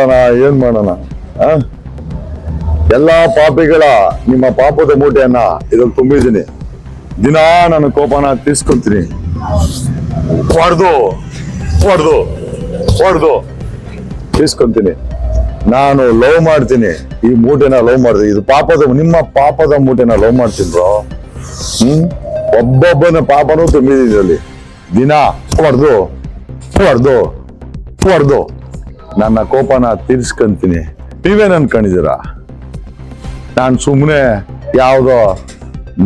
ಏನ್ ಮಾಡೋಣ? ಎಲ್ಲಾ ಪಾಪಿಗಳ, ನಿಮ್ಮ ಪಾಪದ ಮೂಟೆಯನ್ನ ಇದ್ರಲ್ಲಿ ತುಂಬಿದ್ದೀನಿ. ದಿನ ನನ್ನ ಕೋಪನ ತೀರ್ಸ್ಕೊಂತೀನಿ. ಹೊಡೆದು ಹೊಡೆದು ಹೊಡೆದು ತೀರ್ಸ್ಕೊಂತೀನಿ. ನಾನು ಲವ್ ಮಾಡ್ತೀನಿ. ಈ ಮೂಟೆನ ಲವ್ ಮಾಡ್ತೀನಿ ಇದು ಪಾಪದ, ನಿಮ್ಮ ಪಾಪದ ಮೂಟೆನ ಲವ್ ಮಾಡ್ತೀನಿ ಬ್ರೋ. ಹ್ಮ್? ಒಬ್ಬೊಬ್ಬನ ಪಾಪನೂ ತುಂಬಿದ್ದೀನಿ ಇದರಲ್ಲಿ. ದಿನ ಹೊಡೆದು ಹೊಡೆದು ಹೊಡೆದು ನನ್ನ ಕೋಪನ ತೀರಿಸ್ಕೊಂತೀನಿ. ನೀವೇನು ಅನ್ಕೊಂಡಿದ್ದೀರಾ ನಾನು ಸುಮ್ಮನೆ ಯಾವುದೋ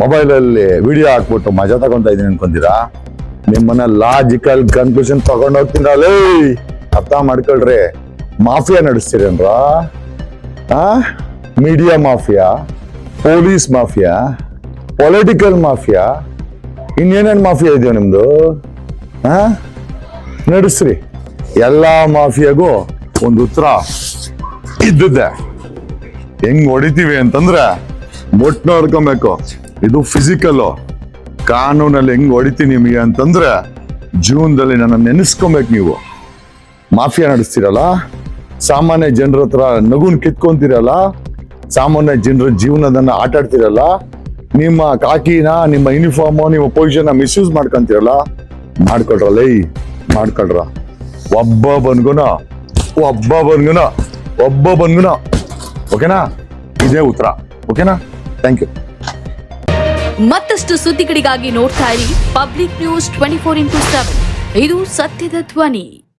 ಮೊಬೈಲಲ್ಲಿ ವಿಡಿಯೋ ಹಾಕ್ಬಿಟ್ಟು ಮಜಾ ತಗೊಂತ ಇದ್ದೀನಿ ಅನ್ಕೊಂತೀರಾ? ನಿಮ್ಮನ್ನ ಲಾಜಿಕಲ್ ಕನ್ಕ್ಲೂಷನ್ ತಗೊಂಡು ಅಲ್ಲೇ ಅರ್ಥ ಮಾಡ್ಕೊಳ್ರಿ. Mafia ನಡೆಸ್ತೀರೇನ್ರ? Media mafia? Police mafia? Political mafia? ಇನ್ನೇನೇನು mafia ಇದೆಯೋ ನಿಮ್ಮದು ಹಾಂ ನಡೆಸ್ರಿ. ಎಲ್ಲಾ ಮಾಫಿಯಾಗೂ ಒಂದು ಉತ್ತರ ಇದ್ದಿದ್ದೆ. ಹೆಂಗ್ ಹೊಡಿತೀವಿ ಅಂತಂದ್ರೆ ಮೊಟ್ಟ ನೋಡ್ಕೊಬೇಕು. ಇದು ಫಿಸಿಕಲ್ ಕಾನೂನಲ್ಲಿ ಹೆಂಗ್ ಹೊಡಿತೀನಿ ನಿಮಗೆ ಅಂತಂದ್ರೆ ಜೀವನದಲ್ಲಿ ನನ್ನ ನೆನೆಸ್ಕೊಬೇಕು ನೀವು. ಮಾಫಿಯಾ ನಡೆಸ್ತೀರಲ್ಲ? ಸಾಮಾನ್ಯ ಜನರ ಹತ್ರ ನಗುನ್ ಕಿತ್ಕೊಂತೀರಲ್ಲ? ಸಾಮಾನ್ಯ ಜನರ ಜೀವನದನ್ನ ಆಟಾಡ್ತಿರಲ್ಲ? ನಿಮ್ಮ ಕಾಕಿನ, ನಿಮ್ಮ ಯೂನಿಫಾರ್ಮ್ ನಿಮ್ಮ ಪೊಸಿಷನ್ ಮಿಸ್ಯೂಸ್ ಮಾಡ್ಕೊಂತೀರಲ್ಲ? ಮಾಡ್ಕೊಳ್ರಲ್ಲ ಮಾಡ್ಕೊಳ್ರ ಒಬ್ಬ ಬನ್ಗುನ ಒಬ್ಬ ಬನ್ಗುನ ಒಬ್ಬ ಬನ್ಗುನ ಓಕೆನಾ? ಇದೇ ಉತ್ತರ. ಓಕೆನಾ? ಥ್ಯಾಂಕ್ ಯು ಮತ್ತಷ್ಟು ಸುದ್ದಿಗಳಿಗಾಗಿ ನೋಡ್ತಾ ಇರಿ public news twenty four into seven. ಇದು ಸತ್ಯದ ಧ್ವನಿ.